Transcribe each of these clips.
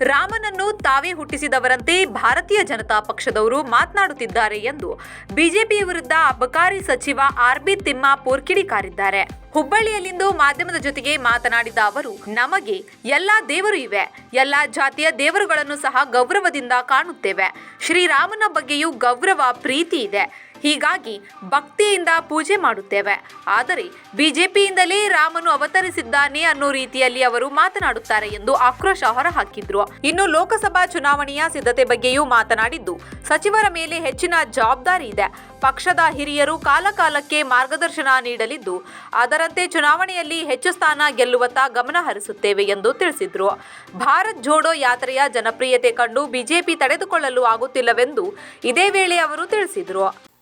ರಾಮನನ್ನು ತಾವೇ ಹುಟ್ಟಿಸಿದವರಂತೆ ಭಾರತೀಯ ಜನತಾ ಪಕ್ಷದವರು ಮಾತನಾಡುತ್ತಿದ್ದಾರೆ ಎಂದು ಬಿಜೆಪಿ ವಿರುದ್ಧ ಅಬಕಾರಿ ಸಚಿವ ಆರ್ಬಿ ತಿಮ್ಮಾಪೂರ್ ಕಿಡಿಕಾರಿದ್ದಾರೆ ಹುಬ್ಬಳ್ಳಿಯಲ್ಲಿಂದು ಮಾಧ್ಯಮದ ಜೊತೆಗೆ ಮಾತನಾಡಿದ ಅವರು, ನಮಗೆ ಎಲ್ಲಾ ದೇವರು ಇವೆ. ಎಲ್ಲಾ ಜಾತಿಯ ದೇವರುಗಳನ್ನು ಸಹ ಗೌರವದಿಂದ ಕಾಣುತ್ತೇವೆ. ಶ್ರೀರಾಮನ ಬಗ್ಗೆಯೂ ಗೌರವ, ಪ್ರೀತಿ ಇದೆ. ಹೀಗಾಗಿ ಭಕ್ತಿಯಿಂದ ಪೂಜೆ ಮಾಡುತ್ತೇವೆ. ಆದರೆ ಬಿಜೆಪಿಯಿಂದಲೇ ರಾಮನು ಅವತರಿಸಿದ್ದಾನೆ ಅನ್ನೋ ರೀತಿಯಲ್ಲಿ ಅವರು ಮಾತನಾಡುತ್ತಾರೆ ಎಂದು ಆಕ್ರೋಶ ಹೊರಹಾಕಿದ್ರು. ಇನ್ನು ಲೋಕಸಭಾ ಚುನಾವಣೆಯ ಸಿದ್ಧತೆ ಬಗ್ಗೆಯೂ ಮಾತನಾಡಿದ್ದು, ಸಚಿವರ ಮೇಲೆ ಹೆಚ್ಚಿನ ಜವಾಬ್ದಾರಿ ಇದೆ. ಪಕ್ಷದ ಹಿರಿಯರು ಕಾಲಕಾಲಕ್ಕೆ ಮಾರ್ಗದರ್ಶನ ನೀಡಲಿದ್ದು, ಅದರಂತೆ ಚುನಾವಣೆಯಲ್ಲಿ ಹೆಚ್ಚು ಸ್ಥಾನ ಗೆಲ್ಲುವತ್ತ ಗಮನ ಹರಿಸುತ್ತೇವೆ ಎಂದು ತಿಳಿಸಿದ್ರು. ಭಾರತ್ ಜೋಡೋ ಯಾತ್ರೆಯ ಜನಪ್ರಿಯತೆ ಕಂಡು ಬಿಜೆಪಿ ತಡೆದುಕೊಳ್ಳಲು ಆಗುತ್ತಿಲ್ಲವೆಂದು ಇದೇ ವೇಳೆ ಅವರು ತಿಳಿಸಿದ್ರು.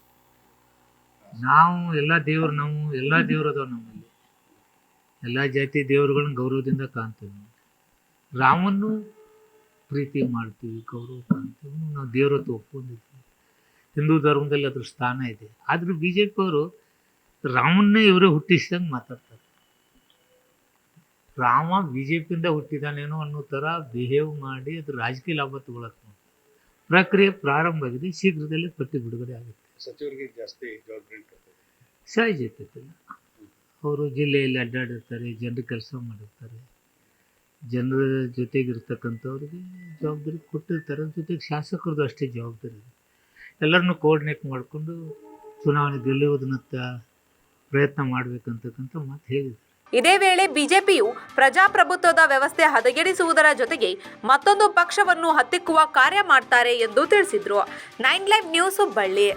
ನಾವು ಎಲ್ಲ ದೇವ್ರು ನಾವು, ಎಲ್ಲ ದೇವ್ರು ಅದಾವ ನಮ್ಮಲ್ಲಿ. ಎಲ್ಲ ಜಾತಿ ದೇವರುಗಳನ್ನ ಗೌರವದಿಂದ ಕಾಣ್ತೀವಿ. ರಾಮನ್ನು ಪ್ರೀತಿ ಮಾಡ್ತೀವಿ, ಗೌರವ ಕಾಣ್ತೀವಿ. ನಾವು ದೇವ್ರ ಹತ್ರ ಒಪ್ಕೊಂಡಿದ್ದೀವಿ. ಹಿಂದೂ ಧರ್ಮದಲ್ಲಿ ಅದ್ರ ಸ್ಥಾನ ಇದೆ. ಆದ್ರೆ ಬಿ ಜೆ ಪಿಯವರು ರಾಮನ್ನೇ ಇವರೇ ಹುಟ್ಟಿಸಿದಂಗೆ ಮಾತಾಡ್ತಾರೆ. ರಾಮ ಬಿ ಜೆ ಪಿಯಿಂದ ಹುಟ್ಟಿದಾನೇನೋ ಅನ್ನೋ ಥರ ಬಿಹೇವ್ ಮಾಡಿ ಅದ್ರ ರಾಜಕೀಯ ಲಾಭ ತಗೊಳಕ್ಕೆ. ಪ್ರಕ್ರಿಯೆ ಪ್ರಾರಂಭ ಆಗಿದೆ ಶೀಘ್ರದಲ್ಲೇ ಪಟ್ಟಿ ಬಿಡುಗಡೆ ಆಗುತ್ತೆ. ಸಚಿವರಿಗೆ ಜಾಸ್ತಿ. ಸಹಜ ಇರ್ತೈತಲ್ಲ ಅವರು ಜಿಲ್ಲೆಯಲ್ಲಿ ಅಡ್ಡಾಡಿರ್ತಾರೆ ಜನರ ಕೆಲಸ ಮಾಡಿರ್ತಾರೆ. ಜನರ ಜೊತೆಗಿರ್ತಕ್ಕಂಥವ್ರಿಗೆ ಜವಾಬ್ದಾರಿ ಕೊಟ್ಟಿರ್ತಾರೆ. ಅದ್ರ ಜೊತೆಗೆ ಶಾಸಕರದ್ದು ಅಷ್ಟೇ ಜವಾಬ್ದಾರಿ ಇದೆ. ಎಲ್ಲರನ್ನೂ ಕೋರ್ಡಿನೇಟ್ ಮಾಡಿಕೊಂಡು ಚುನಾವಣೆ ಗೆಲ್ಲುವುದನ್ನತ್ತ ಪ್ರಯತ್ನ ಮಾಡಬೇಕಂತಕ್ಕಂಥ ಮಾತು ಹೇಳಿದ್ದಾರೆ. ಇದೇ ವೇಳೆ ಬಿಜೆಪಿಯು ಪ್ರಜಾಪ್ರಭುತ್ವದ ವ್ಯವಸ್ಥೆ ಹದಗೆಡಿಸುವುದರ ಜೊತೆಗೆ ಮತ್ತೊಂದು ಪಕ್ಷವನ್ನು ಹತ್ತಿಕ್ಕುವ ಕಾರ್ಯ ಮಾಡ್ತಾರೆ ಎಂದು ತಿಳಿಸಿದ್ರು. Nine live news Hubballi